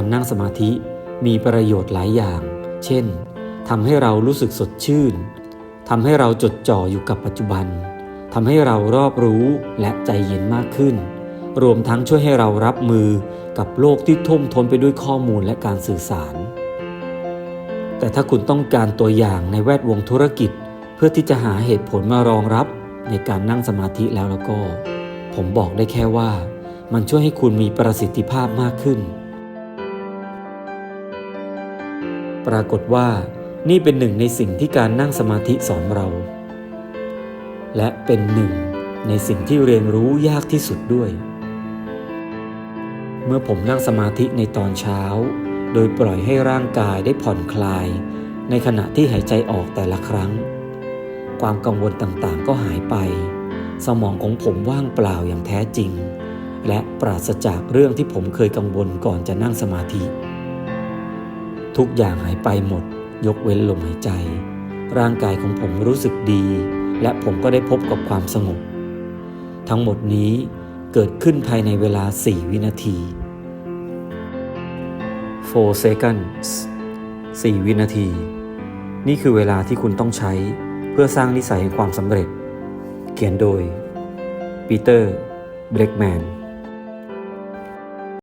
การนั่งสมาธิมีประโยชน์หลายอย่าง เช่นทำให้เรารู้สึกสดชื่นทำให้เราจดจ่ออยู่กับปัจจุบันทำให้เรารอบรู้และใจเย็นมากขึ้น รวมทั้งช่วยให้เรารับมือกับโลกที่ท่วมท้นไปด้วยข้อมูลและการสื่อสาร แต่ถ้าคุณต้องการตัวอย่างในแวดวงธุรกิจ เพื่อที่จะหาเหตุผลมารองรับในการนั่งสมาธิแล้วแล้วก็ ผมบอกได้แค่ว่า มันช่วยให้คุณมีประสิทธิภาพมากขึ้น ปรากฏว่านี่เป็นหนึ่งในสิ่งที่การนั่งสมาธิสอนเรา และเป็นหนึ่งในสิ่งที่เรียนรู้ยากที่สุดด้วย เมื่อผมนั่งสมาธิในตอนเช้า โดยปล่อยให้ร่างกายได้ผ่อนคลาย ในขณะที่หายใจออกแต่ละครั้ง ความกังวลต่างๆก็หายไป สมองของผมว่างเปล่าอย่างแท้จริง และปราศจากเรื่องที่ผมเคยกังวลก่อนจะนั่งสมาธิ ทุกอย่างหายไปหมด ยกเว้นลมหายใจ ร่างกายของผมรู้สึกดี และผมก็ได้พบกับความสงบ ทั้งหมดนี้เกิดขึ้นภายในเวลา 4 วินาที 4 seconds 4 วินาที นี่คือเวลาที่คุณต้องใช้เพื่อสร้างนิสัยแห่งความสำเร็จ เขียนโดยปีเตอร์เบรกแมน